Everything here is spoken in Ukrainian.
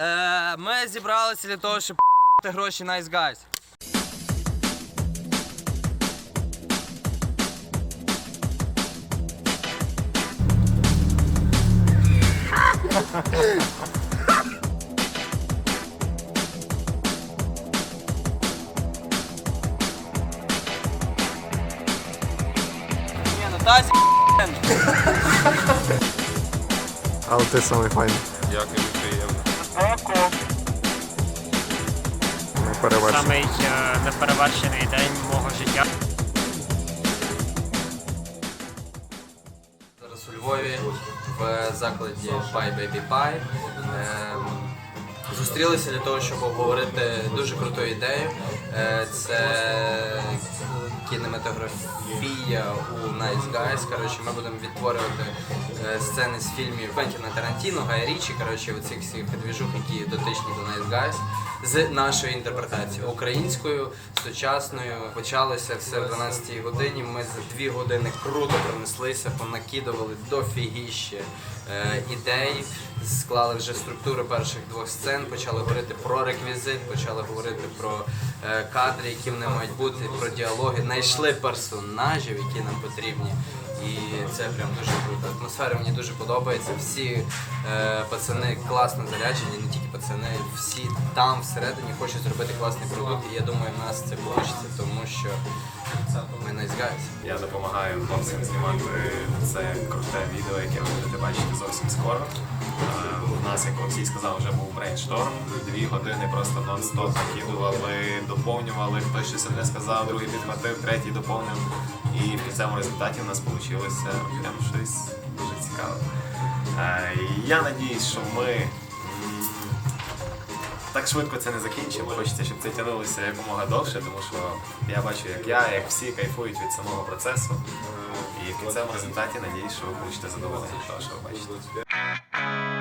Е, ми зібралися для того, щоб п***ти гроші Nice Guys. Ні, ну тазі Але ти самий файний. Дякую, приємно. Перевершений. Самий е, неперевершений день мого життя. Зараз у Львові в закладі Pie Baby Pie. Ем, Зустрілися для того, щоб обговорити дуже круту ідею. Е, Це кінематографія у Nice Guys. Коротше, ми будемо відтворювати е, сцени з фільмів Квентіна Тарантіно, Гая Річі, коротше, оцих всіх двіжух, які дотичні до Nice Guys, з нашою інтерпретацією українською, сучасною. Почалося все в 12-й годині. Ми за дві години круто пронеслися, понакидували дофігіще е, ідей, склали вже структуру перших двох сцен, почали говорити про реквізит, почали говорити про е, кадри, які вони мають бути, про діалоги, знайшли персонажів, які нам потрібні. І це прям дуже круто. Атмосфера мені дуже подобається. Всі е, пацани класно заряджені, не тільки пацани, всі там всередині хочуть зробити класний продукт. І я думаю, в нас це вийде, тому що ми nice guys. Я допомагаю хлопцям знімати це круте відео, яке ви будете бачити зовсім скоро. Е, У нас, як Олексій сказав, вже був брейншторм. Дві години просто нон-стоп накидували, доповнювали. Хтось щось одне сказав, другий підхватив, третій доповнив. І в кінцевому результаті в нас вийшло прям щось дуже цікаве. Е, Я надіюсь, що ми. Так швидко це не закінчимо. Хочеться, щоб це тягнулося якомога довше, тому що я бачу, як я, як всі кайфують від самого процесу. І в кінцевому результаті надіюсь, що ви будете задоволені того, що ви бачите.